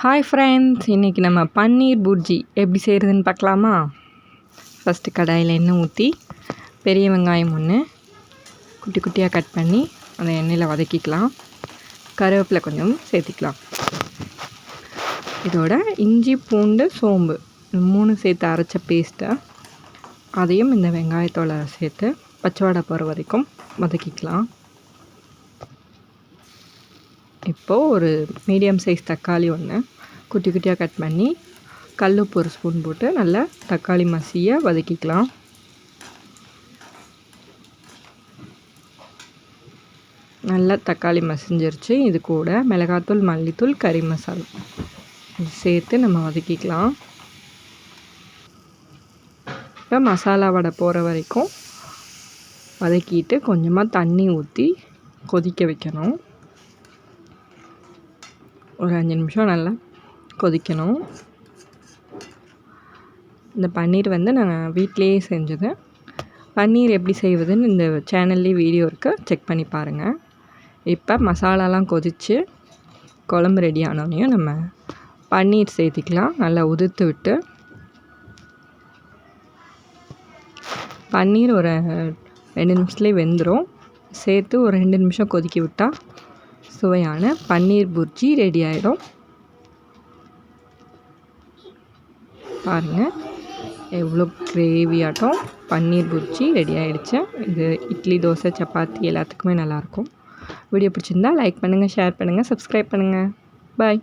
Hi friends இன்றைக்கி நம்ம பன்னீர் புர்ஜி எப்படி செய்கிறதுன்னு பார்க்கலாமா? ஃபஸ்ட்டு கடாயில் எண்ணெய் ஊற்றி பெரிய வெங்காயம் ஒன்று குட்டி குட்டியாக கட் பண்ணி அந்த எண்ணெயில் வதக்கிக்கலாம். கருவேப்பிலை கொஞ்சம் சேர்த்திக்கலாம். இதோட இஞ்சி பூண்டு சோம்பு மூணு சேர்த்து அரைச்ச பேஸ்ட்டை அதையும் இந்த வெங்காயத்தோட சேர்த்து பச்சை போகிற வரைக்கும் வதக்கிக்கலாம். இப்போது ஒரு மீடியம் சைஸ் தக்காளி ஒன்று குட்டி குட்டியாக கட் பண்ணி கல் உப்பு ஒரு ஸ்பூன் போட்டு நல்லா தக்காளி மசிய வதக்கிக்கலாம். நல்லா தக்காளி மசிஞ்சிருச்சு. இது கூட மிளகாத்தூள் மல்லித்தூள் கறி மசாலா. இது சேர்த்து நம்ம வதக்கிக்கலாம். இப்போ மசாலா வடை போகிற வரைக்கும் வதக்கிட்டு கொஞ்சமாக தண்ணி ஊற்றி கொதிக்க வைக்கணும். ஒரு அஞ்சு நிமிஷம் நல்லா கொதிக்கணும். இந்த பன்னீர் வந்து நாங்கள் வீட்டிலையே செஞ்சது. பன்னீர் எப்படி செய்வதுன்னு இந்த சேனல்லேயே வீடியோ இருக்குது செக் பண்ணி பாருங்கள் இப்போ மசாலாலாம் கொதித்து குழம்பு ரெடி ஆனோடனையும் நம்ம பன்னீர் சேர்த்திக்கலாம். நல்லா உதிர்த்து விட்டு. பன்னீர் ஒரு ரெண்டு நிமிஷத்துலேயே வெந்துடும் சேர்த்து ஒரு ரெண்டு நிமிஷம் கொதிக்க விட்டால் சுவையான பன்னீர் புர்ஜி ரெடி ஆகிடும் பாருங்கள் எவ்வளோ கிரேவியாட்டம் பன்னீர் புர்ஜி ரெடி ஆகிடுச்சு இது இட்லி தோசை சப்பாத்தி எல்லாத்துக்குமே நல்லாயிருக்கும் வீடியோ பிடிச்சிருந்தா லைக் பண்ணுங்கள் ஷேர் பண்ணுங்கள் சப்ஸ்கிரைப் பண்ணுங்கள் பாய்